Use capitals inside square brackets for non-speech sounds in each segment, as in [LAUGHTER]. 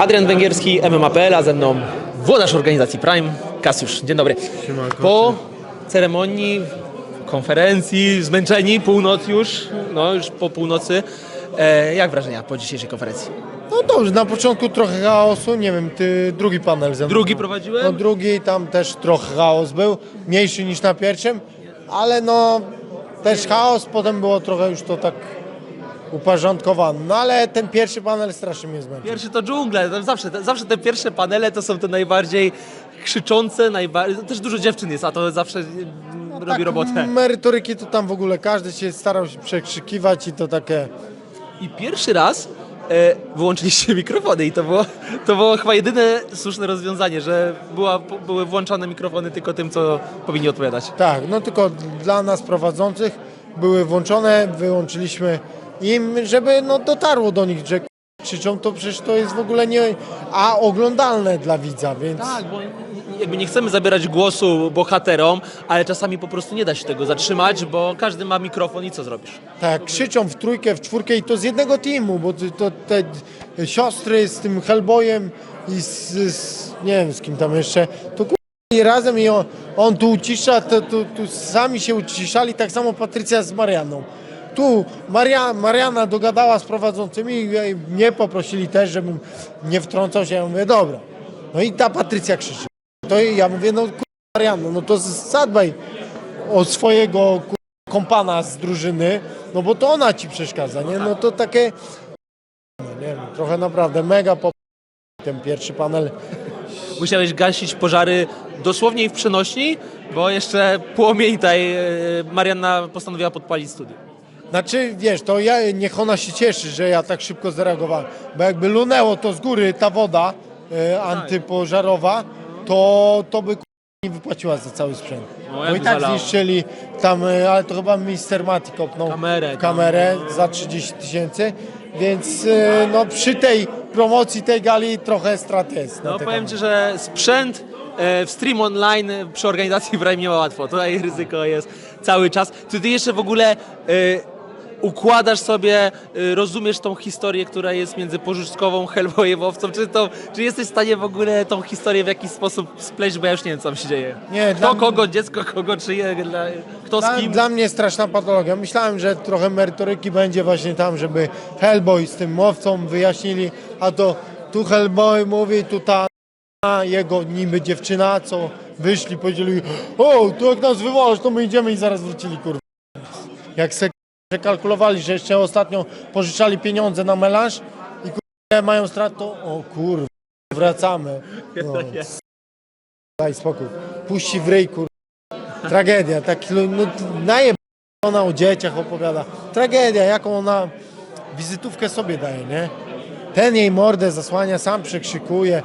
Adrian Węgierski, MMA.pl, a ze mną włodarz organizacji Prime, Kasiusz. Dzień dobry. Po ceremonii, konferencji, zmęczeni, północ już, no już po północy. E, jak wrażenia po dzisiejszej konferencji? No dobrze, na początku trochę chaosu, nie wiem, ty drugi panel ze mną. Drugi prowadziłem? No drugi, tam też trochę chaos był, mniejszy niż na pierwszym, ale no też chaos, potem było trochę już to tak uporządkowane. No ale ten pierwszy panel strasznie mnie zmęczył. Pierwszy to dżungla, tam zawsze, te, zawsze te pierwsze panele to są te najbardziej krzyczące, najbardziej, też dużo dziewczyn jest, a to zawsze mm, robi tak, robotę. Merytoryki to tam w ogóle każdy się starał się przekrzykiwać i to takie... I pierwszy raz e, wyłączyliście [LAUGHS] mikrofony i to było, to było chyba jedyne słuszne rozwiązanie, że była, były włączone mikrofony tylko tym, co powinni odpowiadać. Tak, no tylko dla nas prowadzących były włączone, wyłączyliśmy im, żeby no dotarło do nich, że krzyczą, to przecież to jest w ogóle nie, a oglądalne dla widza, więc Tak, bo jakby nie chcemy zabierać głosu bohaterom, ale czasami po prostu nie da się tego zatrzymać, bo każdy ma mikrofon i co zrobisz? tak, krzyczą w trójkę, w czwórkę i to z jednego teamu, bo to, te siostry z tym Hellboyem i z, z nie wiem z kim tam jeszcze, to i razem i on, on tu ucisza, to, tu, tu sami się uciszali, tak samo Patrycja z Marianą. Tu Maria, Mariana dogadała z prowadzącymi i mnie poprosili też, żebym nie wtrącał się. Ja mówię, dobra. No i ta Patrycja krzyczy. To ja mówię, no kur... Mariano, no to zadbaj o swojego kur... kompana z drużyny, no bo to ona ci przeszkadza, nie? No to takie, no nie wiem, trochę naprawdę mega po ten pierwszy panel. Musiałeś gasić pożary dosłownie i w przenośni, bo jeszcze płomień tutaj e, Marianna postanowiła podpalić studio. Znaczy, wiesz, to ja, niech ona się cieszy, że ja tak szybko zareagowałem, bo jakby lunęło to z góry ta woda e, antypożarowa, to, to by kur... nie wypłaciła za cały sprzęt. No, Bo jakby i tak zalało. zniszczyli tam, e, ale to chyba Mister Mati kopnął Kamerę, w kamerę za 30 tysięcy, więc e, no przy tej promocji tej gali trochę strat jest. na No powiem. Ci, że sprzęt e, w stream online e, przy organizacji Prime nie ma łatwo. Tutaj ryzyko jest cały czas. Ty jeszcze w ogóle e, układasz sobie, e, rozumiesz tą historię, która jest między Pożyczkową, Hellboyewowcą? Czy, to, czy jesteś w stanie w ogóle tą historię w jakiś sposób spleść, bo ja już nie wiem, co tam się dzieje. Nie, Kto dla- kogo, dziecko kogo, czyje, dla, kto z Dla, kim? dla mnie straszna patologia. Myślałem, że trochę merytoryki będzie właśnie tam, żeby Hellboy z tym mowcą wyjaśnili, a to tu Hellboy mówi, tu ta jego niby dziewczyna, co wyszli, powiedzieli o, to jak nas wywalasz, to my idziemy i zaraz wrócili, kurwa. Jak se kalkulowali, że jeszcze ostatnio pożyczali pieniądze na melanż i kurwa mają strat, to o kurwa, wracamy. [LAUGHS] No, daj spokój. Puści w ryj, kurwa. Tragedia, tak no, najeb... ona o dzieciach opowiada. Tragedia, jaką ona wizytówkę sobie daje, nie? Ten jej mordę zasłania, sam przekrzykuje,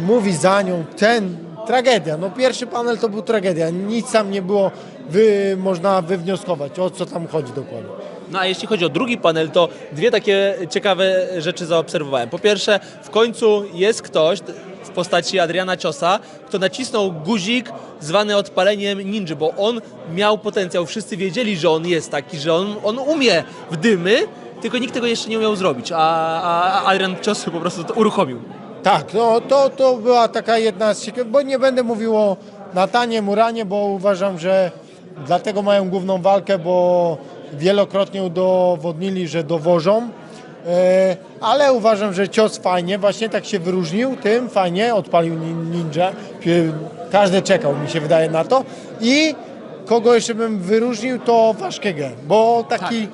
mówi za nią, ten, tragedia. No pierwszy panel to był tragedia, nic tam nie było, wy, można wywnioskować, o co tam chodzi dokładnie. No a jeśli chodzi o drugi panel, to dwie takie ciekawe rzeczy zaobserwowałem. Po pierwsze, w końcu jest ktoś w postaci Adriana Ciosa, kto nacisnął guzik zwany odpaleniem ninja, bo on miał potencjał. Wszyscy wiedzieli, że on jest taki, że on, on umie w dymy, tylko nikt tego jeszcze nie umiał zrobić, a, a Adrian Cios po prostu to uruchomił. Tak, no to, to była taka jedna z ciekawych, bo nie będę mówił o Natanie Muranie, bo uważam, że dlatego mają główną walkę, bo wielokrotnie udowodnili, że dowożą. E, ale uważam, że cios fajnie, właśnie tak się wyróżnił tym, fajnie, odpalił nin- ninja. Każdy czekał, mi się wydaje, na to. I kogo jeszcze bym wyróżnił, to Waszkegę, bo taki,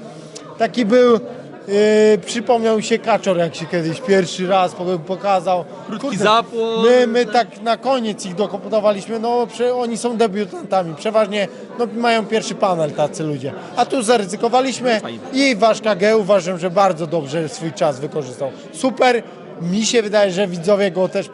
taki był, e, przypomniał mi się Kaczor, jak się kiedyś pierwszy raz po- pokazał. Krótki zapłon. My, my tak na koniec ich dokomputowaliśmy, no prze, oni są debiutantami, przeważnie no, mają pierwszy panel tacy ludzie. A tu zaryzykowaliśmy Fajnie. i Waszka G uważam, że bardzo dobrze swój czas wykorzystał. Super, mi się wydaje, że widzowie go też,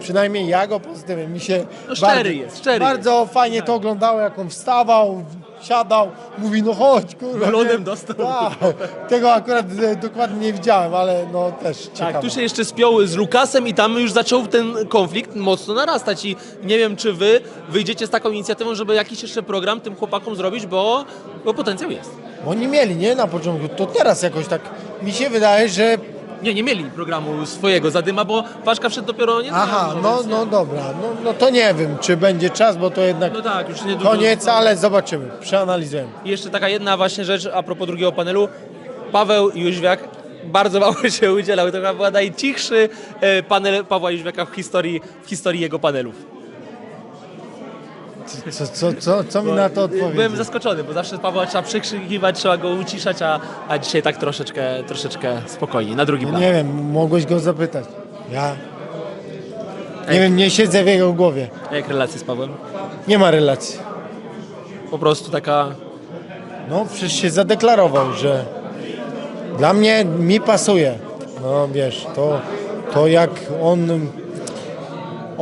przynajmniej ja go pozytywnie, mi się No szczery bardzo, jest, szczery bardzo fajnie to oglądało, jak on wstawał, siadał, mówi no chodź kurwa. Nie? dostał. Tak, tego akurat e, dokładnie nie widziałem, ale no też ciekawe. Tak, tu się jeszcze spiął z Lukasem i tam już zaczął ten konflikt mocno narastać i nie wiem, czy wy wyjdziecie z taką inicjatywą, żeby jakiś jeszcze program tym chłopakom zrobić, bo, bo potencjał jest. Oni mieli, nie? Na początku. To teraz jakoś tak mi się wydaje, że Nie, nie mieli programu swojego Zadyma, bo Paszka wszedł dopiero nie Aha, no, no dobra, no, no to nie wiem, czy będzie czas, bo to jednak No tak, już niedługo. koniec, ale zobaczymy, przeanalizujemy. I jeszcze taka jedna właśnie rzecz a propos drugiego panelu. Paweł Jóźwiak bardzo mało [LAUGHS] się udzielał. To chyba był najcichszy e, panel Pawła Jóźwiaka w historii, w historii jego panelów. Co, co, co, co mi na to Byłem odpowiedzieć? zaskoczony, bo zawsze Pawła trzeba przykrzykiwać, trzeba go uciszać, a, a dzisiaj tak troszeczkę, troszeczkę spokojniej, na drugi plan. Nie wiem, mogłeś go zapytać. Ja nie wiem, nie siedzę w jego głowie. A Jak relacje z Pawłem? Nie ma relacji. Po prostu taka... No przecież się zadeklarował, że dla mnie mi pasuje. No wiesz, to, to jak on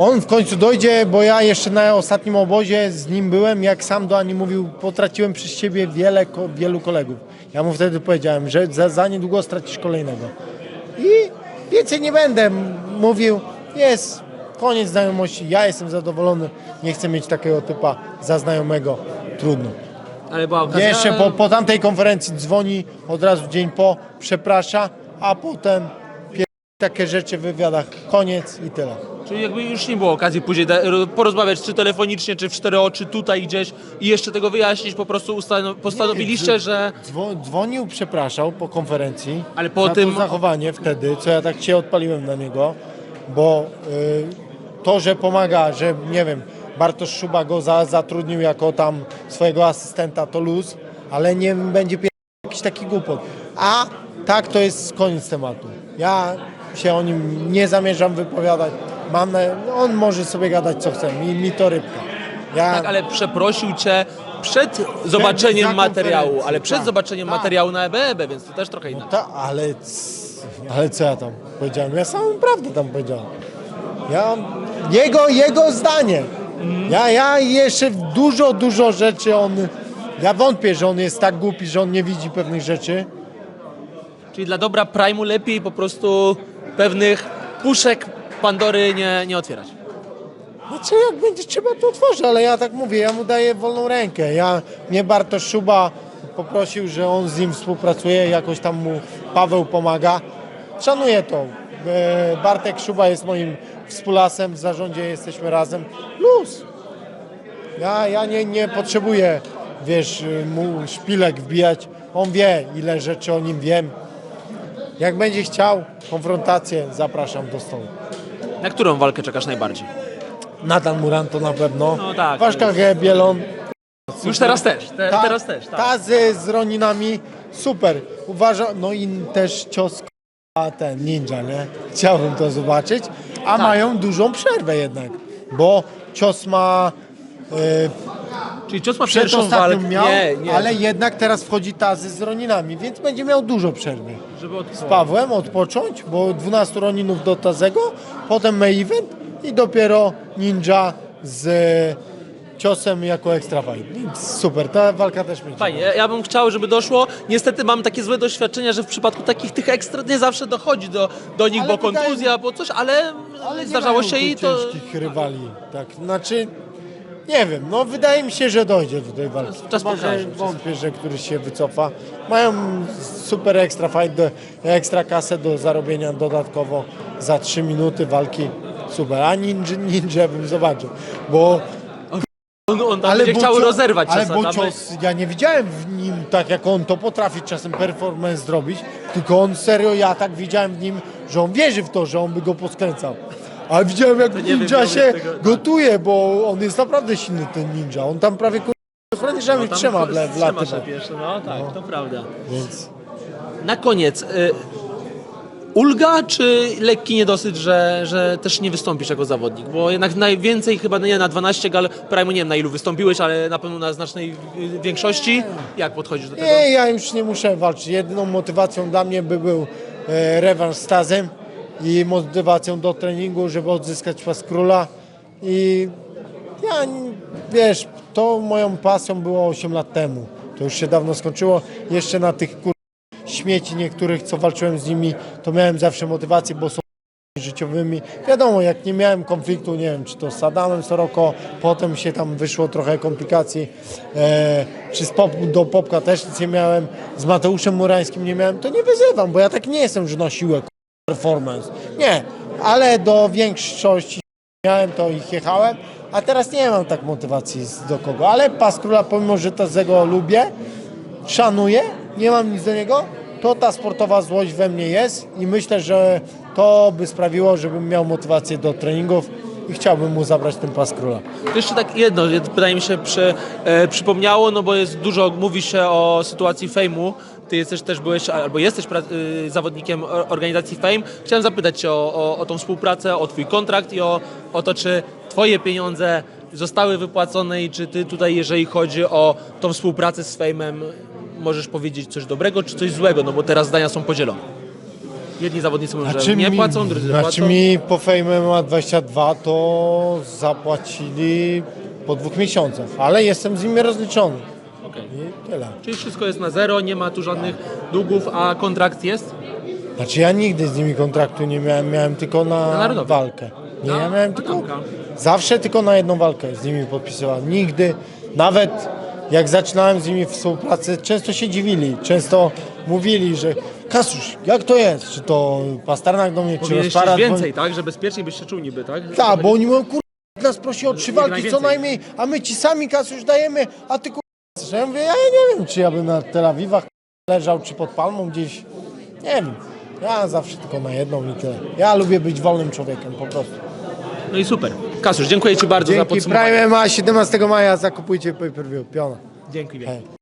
on w końcu dojdzie, bo ja jeszcze na ostatnim obozie z nim byłem, jak sam do Ani mówił, potraciłem przez ciebie wiele, wielu kolegów. Ja mu wtedy powiedziałem, że za, za niedługo stracisz kolejnego. I więcej nie będę mówił, jest koniec znajomości, ja jestem zadowolony, nie chcę mieć takiego typa za znajomego, trudno. Ale była okazja... Jeszcze po, po tamtej konferencji dzwoni od razu dzień po, przeprasza, a potem. Takie rzeczy w wywiadach, koniec i tyle. Czyli jakby już nie było okazji później porozmawiać, czy telefonicznie, czy w cztery oczy, tutaj gdzieś i jeszcze tego wyjaśnić, po prostu postanowiliście, Nie, że... Dzwo- dzwonił, przepraszał po konferencji. Ale po tym- To zachowanie wtedy, co ja tak się odpaliłem na niego, bo y, to, że pomaga, że nie wiem, Bartosz Szuba go za, zatrudnił jako tam swojego asystenta, to luz, ale nie będzie jakiś taki głupot. A tak, to jest koniec tematu. Ja się o nim nie zamierzam wypowiadać. Mam na... On może sobie gadać co chce, mi, mi to rybka. Ja... Tak, ale przeprosił cię przed zobaczeniem za materiału, ale przed tak, zobaczeniem tak. materiału na EBEB, więc to też trochę No inaczej. ta, ale, c- ale co ja tam powiedziałem? Ja samą prawdę tam powiedziałem. Ja, jego, jego zdanie. Ja, ja jeszcze dużo, dużo rzeczy on... Ja wątpię, że on jest tak głupi, że on nie widzi pewnych rzeczy. Czyli dla dobra Prime'u lepiej po prostu pewnych puszek Pandory nie, nie otwierać. Znaczy jak będzie trzeba, to otworzę, ale ja tak mówię, ja mu daję wolną rękę. Ja, mnie Bartosz Szuba poprosił, że on z nim współpracuje, jakoś tam mu Paweł pomaga. Szanuję to. E, Bartek Szuba jest moim współlasem, w zarządzie jesteśmy razem. Luz. Ja, ja nie, nie potrzebuję, wiesz, mu szpilek wbijać. On wie, ile rzeczy o nim wiem. Jak będzie chciał konfrontację, zapraszam do stołu. Na którą walkę czekasz najbardziej? Nathan Muran to na pewno. No tak, Waszka to G. Bielon. Już teraz też, te, Ta- teraz też, tak. Ta z, Roninami super. Uważam, no i też cios a ten ninja, nie? Chciałbym to zobaczyć. A Tak. mają dużą przerwę jednak, bo cios ma e, Czyli cios ma przed pierwszą walkę. miał, nie, nie, ale jednak teraz wchodzi Tazy z Roninami, więc będzie miał dużo przerwy. żeby od... Z Pawłem odpocząć, bo 12 Roninów do Tazego, potem main event i dopiero ninja z ciosem jako extra fight. Super, ta walka też będzie. Fajnie, ja bym chciał, żeby doszło. Niestety mam takie złe doświadczenia, że w przypadku takich tych ekstra nie zawsze dochodzi do, do nich, Ale bo wydaje kontuzja, bo coś, ale, Ale zdarzało się i to... ciężkich rywali. Tak, znaczy, nie wiem, no wydaje mi się, że dojdzie do tej walki. Czas pokaże. Wątpię, że któryś się wycofa. Mają super extra fight, do, ekstra kasę do zarobienia dodatkowo za 3 minuty walki. Super, a ninja, ninja bym zobaczył, bo On, on tam będzie bo chciał rozerwać Ale czasem. bo tam- cios, ja nie widziałem w nim tak jak on to potrafi czasem performance zrobić, tylko on serio, ja tak widziałem w nim, że on wierzy w to, że on by go poskręcał. Ale widziałem jak ninja się tak. gotuje, bo on jest naprawdę silny ten ninja. On tam prawie franierzami No trzyma w, trzyma laty. szepie jeszcze, No tak, to prawda. Więc Na koniec, y, ulga czy lekki niedosyt, że, że też nie wystąpisz jako zawodnik? Bo jednak najwięcej, chyba nie na 12 gal, Prime nie wiem na ilu wystąpiłeś, ale na pewno na znacznej y, większości. Jak podchodzisz do tego? nie, ja już nie muszę walczyć. Jedyną motywacją dla mnie by był e, rewanż z Tazem i motywacją do treningu, żeby odzyskać pas króla. I ja, wiesz, to moją pasją było 8 lat temu. To już się dawno skończyło. Jeszcze na tych kur... śmieci niektórych, co walczyłem z nimi, to miałem zawsze motywację, bo są życiowymi. Wiadomo, jak nie miałem konfliktu, nie wiem, czy to z Adamem Soroko, potem się tam wyszło trochę komplikacji, e, czy z pop, do Popka też nic nie miałem, z Mateuszem Murańskim nie miałem, to nie wyzywam, bo ja tak nie jestem, że na performance. Nie, ale do większości miałem to ich jechałem, a teraz nie mam tak motywacji do kogo. Ale Pas Króla, pomimo że tego lubię, szanuję, nie mam nic do niego, to ta sportowa złość we mnie jest i myślę, że to by sprawiło, żebym miał motywację do treningów i chciałbym mu zabrać ten Pas Króla. Jeszcze tak jedno, pytanie mi się przy, e, przypomniało, no bo jest dużo, mówi się o sytuacji Fejmu. Ty jesteś też byłeś, albo jesteś y, zawodnikiem organizacji Fame. Chciałem zapytać Cię o, o, o tą współpracę, o Twój kontrakt i o, o to, czy Twoje pieniądze zostały wypłacone i czy Ty tutaj, jeżeli chodzi o tą współpracę z Fejmem, możesz powiedzieć coś dobrego czy coś złego, no bo teraz zdania są podzielone. Jedni zawodnicy mówią, że nie mi- płacą, drudzy znaczy płacą. mi po Fame MMA 22 to zapłacili po dwóch miesiącach, ale jestem z nimi rozliczony. Okej. I tyle. Czyli wszystko jest na zero, nie ma tu żadnych długów, a kontrakt jest? Znaczy ja nigdy z nimi kontraktu nie miałem, miałem tylko na, Na narodowy. walkę. Nie, Na- ja miałem na tylko, Tomka. zawsze tylko na jedną walkę z nimi podpisywałem. Nigdy, nawet jak zaczynałem z nimi współpracę, często się dziwili, często mówili, że Kasusz, jak to jest? Czy to Pasternak do mnie, czy Powinieneś Rozpara coś dzwoni? więcej, tak? Że bezpiecznie byś się czuł niby, tak? Tak, bo oni mówią, kur... nas prosi o trzy walki co najmniej, a my ci sami Kasusz dajemy, a ty kur... Ja mówię, ja nie wiem, czy ja bym na Tel Awiwach leżał, czy pod palmą gdzieś, nie wiem. Ja zawsze tylko na jedną i tyle. Ja lubię być wolnym człowiekiem, po prostu. No i super. Kasusz, dziękuję Ci bardzo za Dzięki podsumowanie. Prime MMA 17 maja zakupujcie pay-per-view. Piona. Dzięki wielkie. Hej.